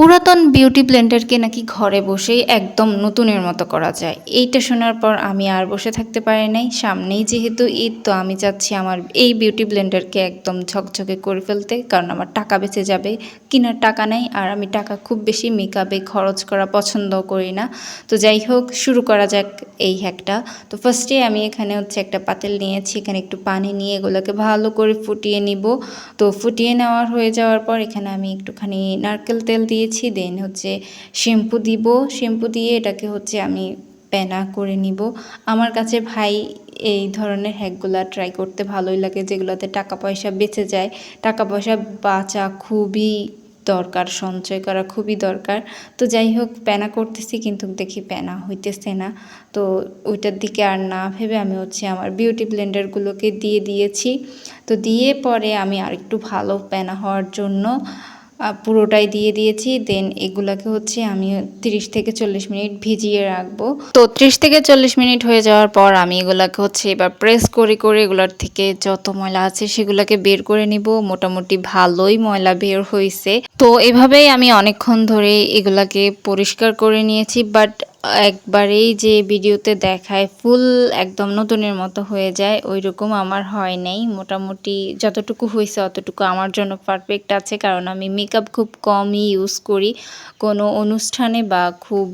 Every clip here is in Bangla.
পুরাতন বিউটি ব্লেন্ডারকে নাকি ঘরে বসেই একদম নতুনের মতো করা যায়। এইটা শোনার পর আমি আর বসে থাকতে পারি নাই। সামনেই যেহেতু ঈদ, তো আমি চাচ্ছি আমার এই বিউটি ব্লেন্ডারকে একদম ঝকঝকে করে ফেলতে, কারণ আমার টাকা বেঁচে যাবে, কেনার টাকা নেই, আর আমি টাকা খুব বেশি মেকআপে খরচ করা পছন্দ করি না। তো যাই হোক, শুরু করা যাক এই হ্যাকটা তো ফার্স্টে আমি এখানে হচ্ছে একটা পাতিল নিয়েছি, এখানে একটু পানি নিয়ে এগুলোকে ভালো করে ফুটিয়ে নিব। তো ফুটিয়ে নেওয়ার হয়ে যাওয়ার পর এখানে আমি একটুখানি নারকেল তেল দিয়েছি দেন হচ্ছে শ্যাম্পু দিব। শ্যাম্পু দিয়ে এটাকে হচ্ছে আমি পেনা করে নিব। আমার কাছে ভাই এই ধরনের হ্যাকগুলা ট্রাই করতে ভালোই লাগে, যেগুলোতে টাকা পয়সা বেঁচে যায়। টাকা পয়সা বাঁচা খুবই দরকার, সঞ্চয় করা খুবই দরকার। তো যাই হোক, প্যানা করতেছি কিন্তু দেখি প্যানা হইতেছে না। তো ওইটার দিকে আর না ভেবে আমি হচ্ছে আমার বিউটি ব্লেন্ডারগুলোকে দিয়ে দিয়েছি। তো দিয়ে পরে আমি আর একটু ভালো প্যানা হওয়ার জন্য পুরোটাই দিয়ে দিয়েছি দেন এগুলাকে হচ্ছে আমি তিরিশ থেকে চল্লিশ মিনিট ভিজিয়ে রাখব। তো ত্রিশ থেকে চল্লিশ মিনিট হয়ে যাওয়ার পর আমি এগুলাকে হচ্ছে এবার প্রেস করে করে এগুলার থেকে যত ময়লা আছে সেগুলাকে বের করে নিব। মোটামুটি ভালোই ময়লা বের হয়েছে তো এভাবেই আমি অনেকক্ষণ ধরে এগুলাকে পরিষ্কার করে নিয়েছি বাট একবারেই যে ভিডিওতে দেখায় ফুল একদম নতুনের মতো হয়ে যায় ওই রকম আমার হয় নাই। মোটামুটি যতটুকু হয়েছে অতটুকু আমার জন্য পারফেক্ট আছে, কারণ আমি মেকআপ খুব কমই ইউজ করি। কোনো অনুষ্ঠানে বা খুব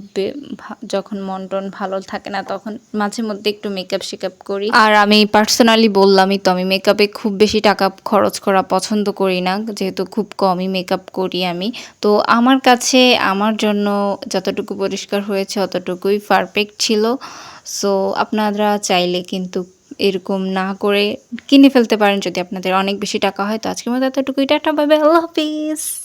যখন মন টন ভালো থাকে না, তখন মাঝে মধ্যে একটু মেকআপ শেকআপ করি। আর আমি পার্সোনালি বললামই তো, আমি মেকআপে খুব বেশি টাকা খরচ করা পছন্দ করি না, যেহেতু খুব কমই মেকআপ করি আমি। তো আমার কাছে, আমার জন্য যতটুকু পরিষ্কার হয়েছে অতটুকুই পারফেক্ট ছিল। সো আপনারা চাইলে কিন্তু এরকম না করে কিনে ফেলতে পারেন যদি আপনাদের অনেক বেশি টাকা হয়। তো আজকের মতো এতটুকুই। টাটা পাবে আল্লাহ হাফিজ।